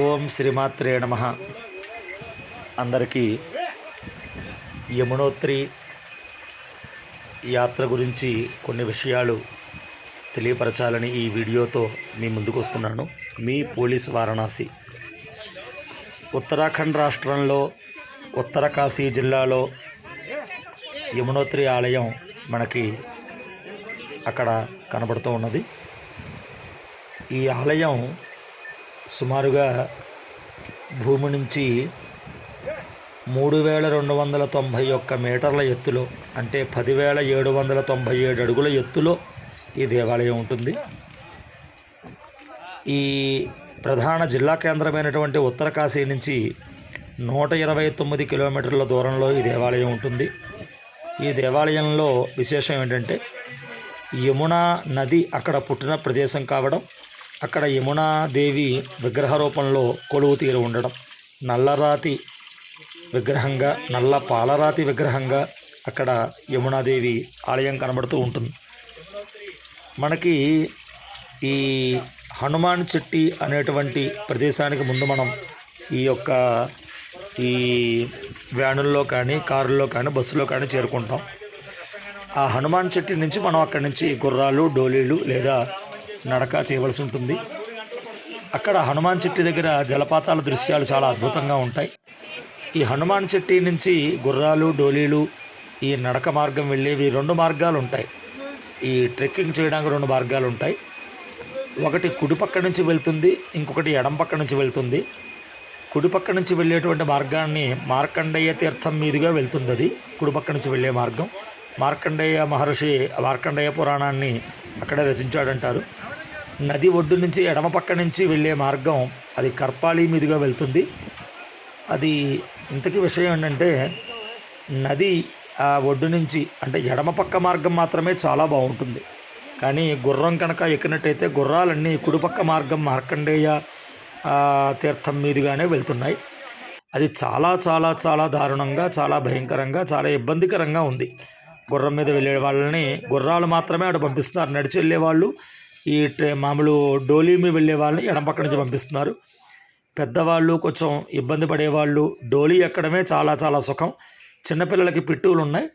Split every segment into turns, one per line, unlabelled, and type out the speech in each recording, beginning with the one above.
ఓం శ్రీమాత్రే నమ. అందరికీ యమునోత్రి యాత్ర గురించి కొన్ని విషయాలు తెలియపరచాలని ఈ వీడియోతో మీ ముందుకు వస్తున్నాను. మీ పోలీస్ వారణాసి. ఉత్తరాఖండ్ రాష్ట్రంలో ఉత్తరకాశీ జిల్లాలో యమునోత్రి ఆలయం మనకి అక్కడ కనబడుతూ ఉన్నది. ఈ ఆలయం సుమారుగా భూమి నుంచి మూడు వేల రెండు వందల తొంభై ఒక్క మీటర్ల ఎత్తులో అంటే పదివేల ఏడు వందల తొంభై ఏడు అడుగుల ఎత్తులో ఈ దేవాలయం ఉంటుంది. ఈ ప్రధాన జిల్లా కేంద్రమైనటువంటి ఉత్తరకాశీ నుంచి నూట ఇరవై తొమ్మిది కిలోమీటర్ల దూరంలో ఈ దేవాలయం ఉంటుంది. ఈ దేవాలయంలో విశేషం ఏంటంటే యమునా నది అక్కడ పుట్టిన ప్రదేశం కావడం అక్కడ యమునాదేవి విగ్రహ రూపంలో కొలువు తీరు ఉండడం. నల్లరాతి విగ్రహంగా నల్ల పాలరాతి విగ్రహంగా అక్కడ యమునాదేవి ఆలయం కనబడుతూ ఉంటుంది. మనకి ఈ హనుమాన్ చెట్టి అనేటువంటి ప్రదేశానికి ముందు మనం ఈ యొక్క ఈ వ్యానుల్లో కానీ కారుల్లో కానీ బస్సులో కానీ చేరుకుంటాం. ఆ హనుమాన్ చెట్టు నుంచి మనం అక్కడి నుంచి గుర్రాలు డోలీలు లేదా నడక చేయవలసి ఉంటుంది. అక్కడ హనుమాన్ చెట్టు దగ్గర జలపాతాల దృశ్యాలు చాలా అద్భుతంగా ఉంటాయి. ఈ హనుమాన్ చెట్టు నుంచి గుర్రాలు డోలీలు ఈ నడక మార్గం వెళ్ళేవి రెండు మార్గాలు ఉంటాయి. ఈ ట్రెక్కింగ్ చేయడానికి రెండు మార్గాలు ఉంటాయి. ఒకటి కుడి పక్క నుంచి వెళ్తుంది ఇంకొకటి ఎడం పక్క నుంచి వెళ్తుంది. కుడి పక్క నుంచి వెళ్ళేటువంటి మార్గాన్ని మార్కండేయ తీర్థం మీదుగా వెళ్తుంది అది. కుడి పక్క నుంచి వెళ్ళే మార్గం. మార్కండేయ మహర్షి మార్కండేయ పురాణాన్ని అక్కడే రచించాడంటారు. నది ఒడ్డు నుంచి ఎడమ పక్క నుంచి వెళ్ళే మార్గం అది కర్పాలి మీదుగా వెళ్తుంది. అది ఇంతకీ విషయం ఏంటంటే నది ఆ ఒడ్డు నుంచి అంటే ఎడమ పక్క మార్గం మాత్రమే చాలా బాగుంటుంది. కానీ గుర్రం కనుక ఎక్కినట్టయితే గుర్రాలన్నీ కుడిపక్క మార్గం మార్కండేయ తీర్థం మీదుగానే వెళ్తున్నాయి. అది చాలా చాలా చాలా దారుణంగా చాలా భయంకరంగా చాలా ఇబ్బందికరంగా ఉంది. గుర్రం మీద వెళ్ళే వాళ్ళని గుర్రాలు మాత్రమే అటు పంపిస్తున్నారు. నడిచి వెళ్ళే వాళ్ళు ఈ మామూలు డోలీ మీద వెళ్ళే వాళ్ళని ఎడం పక్క నుంచి పంపిస్తున్నారు. పెద్దవాళ్ళు కొంచెం ఇబ్బంది పడేవాళ్ళు. డోలీ ఎక్కడమే చాలా చాలా సుఖం. చిన్నపిల్లలకి పిట్టులు ఉన్నాయి.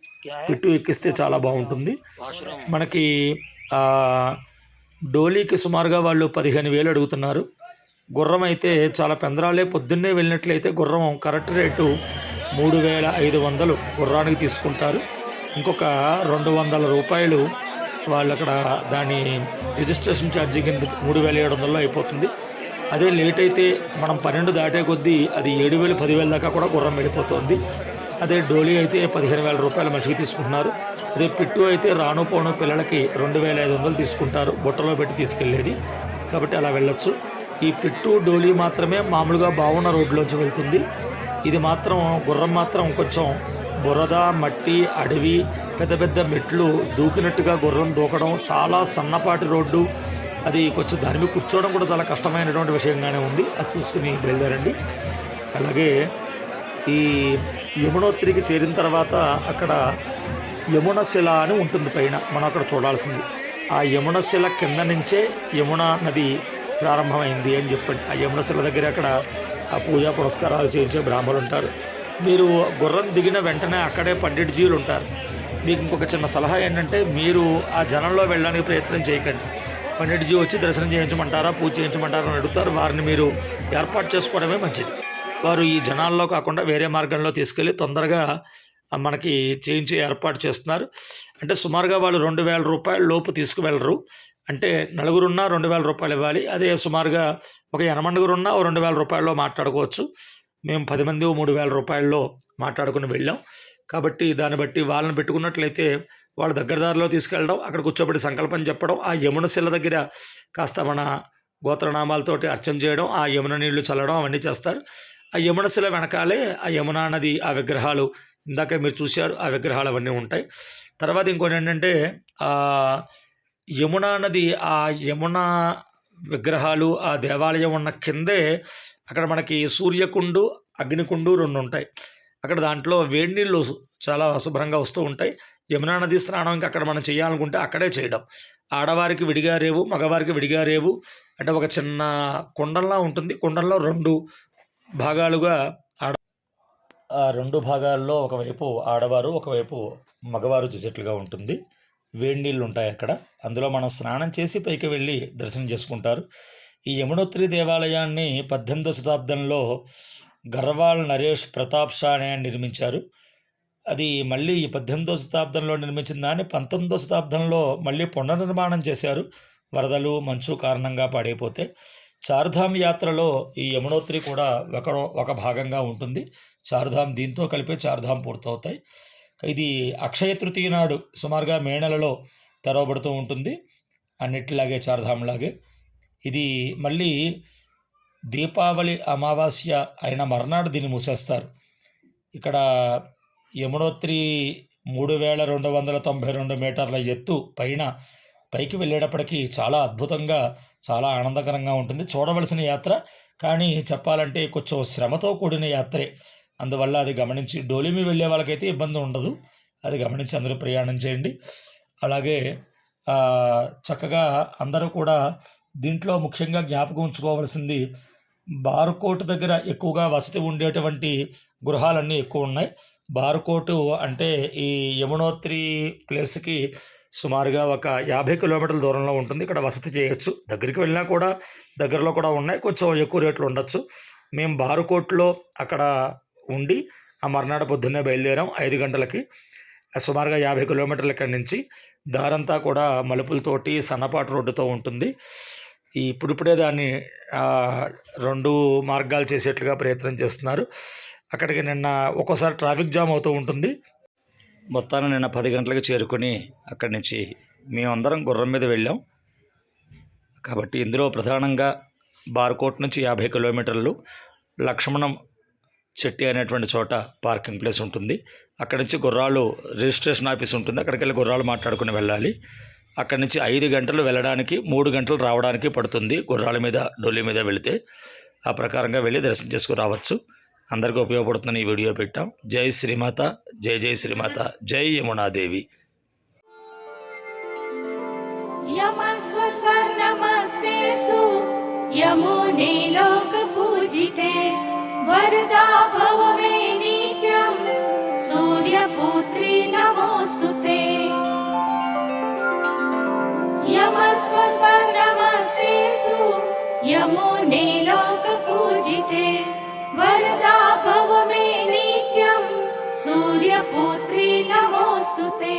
పిట్టు ఎక్కిస్తే చాలా బాగుంటుంది. మనకి డోలీకి సుమారుగా వాళ్ళు పదిహేను వేలు అడుగుతున్నారు. గుర్రం అయితే చాలా పెందరాలే. పొద్దున్నే వెళ్ళినట్లయితే గుర్రం కరెక్ట్ రేటు మూడు వేల ఐదు వందలు గుర్రానికి తీసుకుంటారు. ఇంకొక రెండు వందల రూపాయలు వాళ్ళు అక్కడ దాని రిజిస్ట్రేషన్ ఛార్జీ కింద మూడు వేల ఏడు వందల్లో అయిపోతుంది. అదే లేట్ అయితే మనం పన్నెండు దాటే కొద్దీ అది ఏడు వేలు పదివేల దాకా కూడా గుర్రం వెళ్ళిపోతుంది. అదే డోలీ అయితే పదిహేను వేల రూపాయలు మనిషికి తీసుకుంటున్నారు. అదే పిట్టు అయితే రాను పోను పిల్లలకి రెండు వేల ఐదు వందలు తీసుకుంటారు. బుట్టలో పెట్టి తీసుకెళ్ళేది. కాబట్టి అలా వెళ్ళొచ్చు. ఈ పిట్టు డోలీ మాత్రమే మామూలుగా బాగున్న రోడ్లోంచి వెళ్తుంది. ఇది మాత్రం గుర్రం మాత్రం కొంచెం బురద మట్టి అడవి పెద్ద పెద్ద మెట్లు దూకినట్టుగా గుర్రం దూకడం చాలా సన్నపాటి రోడ్డు. అది కొంచెం దాని మీద కూర్చోవడం కూడా చాలా కష్టమైనటువంటి విషయంగానే ఉంది. అది చూసుకుని బయలుదేరండి. అలాగే ఈ యమునోత్రికి చేరిన తర్వాత అక్కడ యమున శిల అని ఉంటుంది పైన. మనం అక్కడ చూడాల్సింది. ఆ యమున శిల కింద నుంచే యమున నది ప్రారంభమైంది అని చెప్పండి. ఆ యమున శిల దగ్గర అక్కడ ఆ పూజా పురస్కారాలు చేయించే బ్రాహ్మణులు ఉంటారు. మీరు గుర్రం దిగిన వెంటనే అక్కడే పండిట్జీలు ఉంటారు. మీకు ఇంకొక చిన్న సలహా ఏంటంటే మీరు ఆ జనంలో వెళ్ళడానికి ప్రయత్నం చేయకండి. పండిట్జీ వచ్చి దర్శనం చేయించమంటారా పూజ చేయించమంటారా అని అడుగుతారు. వారిని మీరు ఏర్పాటు చేసుకోవడమే మంచిది. వారు ఈ జనాల్లో కాకుండా వేరే మార్గంలో తీసుకెళ్ళి తొందరగా మనకి చేయించి ఏర్పాటు చేస్తున్నారు. అంటే సుమారుగా వాళ్ళు రెండు వేల రూపాయల లోపు తీసుకువెళ్ళరు. అంటే నలుగురున్నా రెండు వేల రూపాయలు ఇవ్వాలి. అదే సుమారుగా ఒక ఎనమండుగురున్నా ఓ రెండు వేల రూపాయల్లో మాట్లాడుకోవచ్చు. మేము పది మంది మూడు వేల రూపాయల్లో మాట్లాడుకుని వెళ్ళాం. కాబట్టి దాన్ని బట్టి వాళ్ళని పెట్టుకున్నట్లయితే వాళ్ళ దగ్గర దారిలో తీసుకెళ్ళడం అక్కడ కూర్చోబెట్టి సంకల్పం చెప్పడం ఆ యమున శిల దగ్గర కాస్త మన గోత్రనామాలతోటి అర్చన చేయడం ఆ యమున నీళ్ళు చల్లడం అవన్నీ చేస్తారు. ఆ యమున శిల వెనకాలే ఆ యమునా నది ఆ విగ్రహాలు ఇందాక మీరు చూశారు ఆ విగ్రహాలు అవన్నీ ఉంటాయి. తర్వాత ఇంకోటి ఏంటంటే యమునా నది ఆ యమున విగ్రహాలు ఆ దేవాలయం ఉన్న కిందే అక్కడ మనకి సూర్యకుండు అగ్నికుండు రెండు ఉంటాయి. అక్కడ దాంట్లో వేడి నీళ్ళు చాలా శుభ్రంగా వస్తూ ఉంటాయి. యమునా నది స్నానం ఇంకా అక్కడ మనం చేయాలనుకుంటే అక్కడే చేయడం. ఆడవారికి విడిగా రేవు మగవారికి విడిగా రేవు అంటే ఒక చిన్న కుండల్లా ఉంటుంది. కుండల్లో రెండు భాగాలుగా ఆడ ఆ రెండు భాగాల్లో ఒకవైపు ఆడవారు ఒకవైపు మగవారు చేసేట్లుగా ఉంటుంది. వేడి నీళ్ళు ఉంటాయి అక్కడ. అందులో మనం స్నానం చేసి పైకి వెళ్ళి దర్శనం చేసుకుంటారు. ఈ యమునోత్రి దేవాలయాన్ని పద్దెనిమిదో శతాబ్దంలో గర్వాల్ నరేష్ ప్రతాప్ షా అనే నిర్మించారు. అది మళ్ళీ ఈ పద్దెనిమిదో శతాబ్దంలో నిర్మించిన దాన్ని పంతొమ్మిదో శతాబ్దంలో మళ్ళీ పునర్నిర్మాణం చేశారు. వరదలు మంచు కారణంగా పాడైపోతే చార్ధామ్ యాత్రలో ఈ యమునోత్రి కూడా ఒక ఒక భాగంగా ఉంటుంది. చార్ధామ్ దీంతో కలిపే చార్ధామ్ పూర్తవుతాయి. ఇది అక్షయ తృతీయ నాడు సుమారుగా మే నెలలో తెరవబడుతూ ఉంటుంది. అన్నిటిలాగే చార్ధాములాగే. ఇది మళ్ళీ దీపావళి అమావాస్య అయిన మర్నాడు దీన్ని మూసేస్తారు. ఇక్కడ యమునోత్రి మూడు వేల రెండు వందల తొంభై రెండు మీటర్ల ఎత్తు పైన పైకి వెళ్ళేటప్పటికీ చాలా అద్భుతంగా చాలా ఆనందకరంగా ఉంటుంది. చూడవలసిన యాత్ర కానీ చెప్పాలంటే కొంచెం శ్రమతో కూడిన యాత్రే. అందువల్ల అది గమనించి డోలిమి వెళ్ళే వాళ్ళకైతే ఇబ్బంది ఉండదు. అది గమనించి అందరూ ప్రయాణం చేయండి. అలాగే చక్కగా అందరూ కూడా దీంట్లో ముఖ్యంగా జ్ఞాపకం ఉంచుకోవాల్సింది బారుకోటు దగ్గర ఎక్కువగా వసతి ఉండేటువంటి గృహాలన్నీ ఎక్కువ ఉన్నాయి. బారుకోటు అంటే ఈ యమునోత్రి ప్లేస్కి సుమారుగా ఒక యాభై కిలోమీటర్ల దూరంలో ఉంటుంది. ఇక్కడ వసతి చేయొచ్చు. దగ్గరికి వెళ్ళినా కూడా దగ్గరలో కూడా ఉన్నాయి. కొంచెం ఎక్కువ రేట్లు ఉండొచ్చు. మేము బారుకోట్లో అక్కడ ఉండి ఆ మర్నాడు పొద్దున్నే బయలుదేరాం. ఐదు గంటలకి సుమారుగా యాభై కిలోమీటర్ల ఇక్కడి నుంచి. దారంతా కూడా మలుపులతోటి సన్నపాటు రోడ్డుతో ఉంటుంది. ఈ ఇప్పుడిప్పుడే దాన్ని రెండు మార్గాలు చేసేట్లుగా ప్రయత్నం చేస్తున్నారు. అక్కడికి నిన్న ఒక్కోసారి ట్రాఫిక్ జామ్ అవుతూ ఉంటుంది. మొత్తాన్ని నిన్న పది గంటలకు చేరుకొని అక్కడి నుంచి మేమందరం గుర్రం మీద వెళ్ళాం. కాబట్టి ఇందులో ప్రధానంగా బార్కోట్ నుంచి యాభై కిలోమీటర్లు లక్ష్మణం చెట్టి అనేటువంటి చోట పార్కింగ్ ప్లేస్ ఉంటుంది అక్కడి నుంచి గుర్రాలు రిజిస్ట్రేషన్ ఆఫీస్ ఉంటుంది అక్కడికి వెళ్ళి గుర్రాలు మాట్లాడుకుని వెళ్ళాలి అక్కడి నుంచి ఐదు గంటలు వెళ్ళడానికి మూడు గంటలు రావడానికి పడుతుంది గుర్రాల మీద డొల్లి మీద వెళితే ఆ ప్రకారంగా వెళ్ళి దర్శనం చేసుకుని రావచ్చు అందరికీ ఉపయోగపడుతుందని ఈ వీడియో పెట్టాం జై శ్రీమాత జై జై శ్రీమాత జై యమునాదేవి
यमस्वसन्नमस्तेषु यमुने लोकपूजिते वरदा भव मे नित्यं सूर्यपुत्री नमोऽस्तु ते। यमस्वसन्नमस्तेषु यमुने लोकपूजिते वरदा भव मे नित्यं सूर्यपुत्री नमोऽस्तु ते